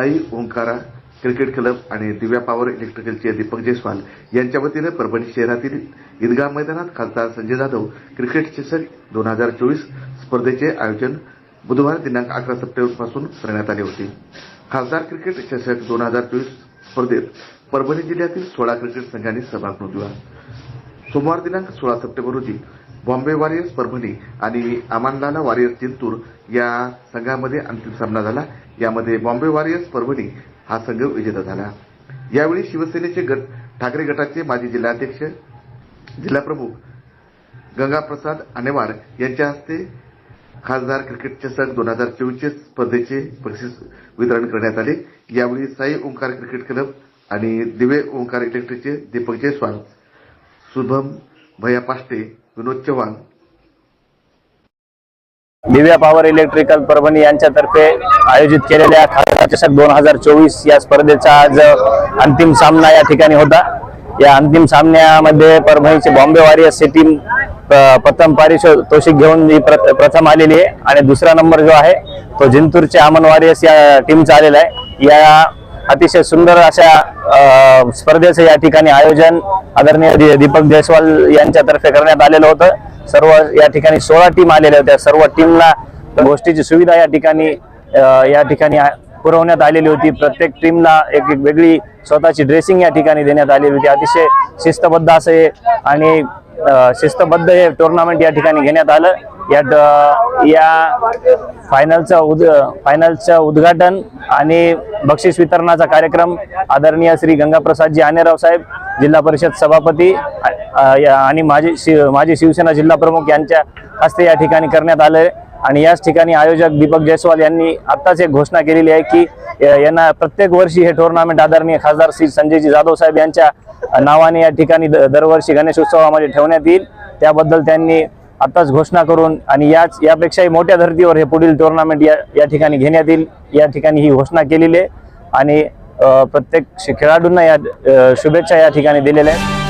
Sai Omkara cricket club आणि Divya power इलेक्ट्रिकलचे दीपक जयस्वाल यांच्या वतीनं परभणी शहरातील ईदगाह मैदानात खासदार संजय जाधव क्रिकेट चषक दोन हजार चोवीस स्पर्धेचे आयोजन बुधवार दिनांक अकरा सप्टेंबरपासून करण्यात आले होते. खासदार क्रिकेट चषक दोन हजार चोवीस स्पर्धेत परभणी जिल्ह्यातील सोळा क्रिकेट संघांनी सहभाग नोंदवला. सोमवार दिनांक सोळा सप्टेंबर रोजी बॉम्बे वॉरियर्स परभणी आणि अमानलाला वॉरियर्स जिंतूर या संघामध्ये अंतिम सामना झाला. यामध्ये बॉम्बे वॉरियर्स परभणी हा संघ विजेता झाला. यावेळी शिवसेनेचे गट ठाकरे गटाचे माजी जिल्हाध्यक्ष जिल्हाप्रमुख गंगाप्रसाद आणेवाड यांच्या हस्ते खासदार क्रिकेट चषक दोन हजार चोवीसचे स्पर्धेचे बक्षीस वितरण करण्यात आले. यावेळी साई ओंकार क्रिकेट क्लब आणि दिवे ओंकार इलेक्ट्रिकचे दीपक जयस्वाल शुभम भैया पाष्टे विनोद चव्हाण दिव्या पॉवर इलेक्ट्रिकल परभणी यांच्यातर्फे आयोजित केलेल्या खासदार चषक दोन हजार चोवीस या स्पर्धेचा आज अंतिम सामना या ठिकाणी होता. या अंतिम सामन्यामध्ये परभणीचे बॉम्बे वॉरियर्स ही टीम प्रथम पारितोषिक घेऊन ही प्रथ- प्रथम आलेली आहे आणि दुसरा नंबर जो आहे तो जिंतूरचे अमन वॉरियर्स या टीमचा आलेला आहे. या अतिशय सुंदर अशा स्पर्धेचं या ठिकाणी आयोजन आदरणीय दीपक जयस्वाल यांच्यातर्फे करण्यात आलेलं होतं. सर्व या ठिकाणी सोळा टीम आलेल्या होत्या. सर्व टीमला गोष्टीची सुविधा या ठिकाणी या ठिकाणी पुरवण्यात आलेली होती. प्रत्येक टीमला एक एक वेगळी स्वतःची ड्रेसिंग या ठिकाणी देण्यात आलेली होती. अतिशय शिस्तबद्ध असं हे आणि शिस्तबद्ध हे टुर्नामेंट या ठिकाणी घेण्यात आलं. या ड- या फायनलचं उद फायनलचं उद्घाटन आणि बक्षीस वितरणाचा कार्यक्रम आदरणीय श्री गंगाप्रसादजी आनेराव साहेब जिल्हा परिषद सभापती या- आणि माजी शि माजी शिवसेना जिल्हा प्रमुख यांच्या हस्ते या ठिकाणी करण्यात आले आणि याच ठिकाणी आयोजक दीपक जयस्वाल यांनी आत्ताच एक घोषणा केलेली आहे की यांना प्रत्येक वर्षी हे टुर्नामेंट आदरणीय खासदार श्री संजयजी जाधव साहेब यांच्या नावाने या ठिकाणी द- दरवर्षी गणेश उत्सवामध्ये ठेवण्यात येईल. त्याबद्दल त्यांनी आत्ताच घोषणा करून आणि याच यापेक्षाही मोठ्या धर्तीवर हे पुढील टुर्नामेंट या या ठिकाणी घेण्यात येईल. या ठिकाणी ही घोषणा केलेली आहे. आणि प्रत्येक खेळाडूंना या शुभेच्छा या ठिकाणी दिलेल्या आहेत.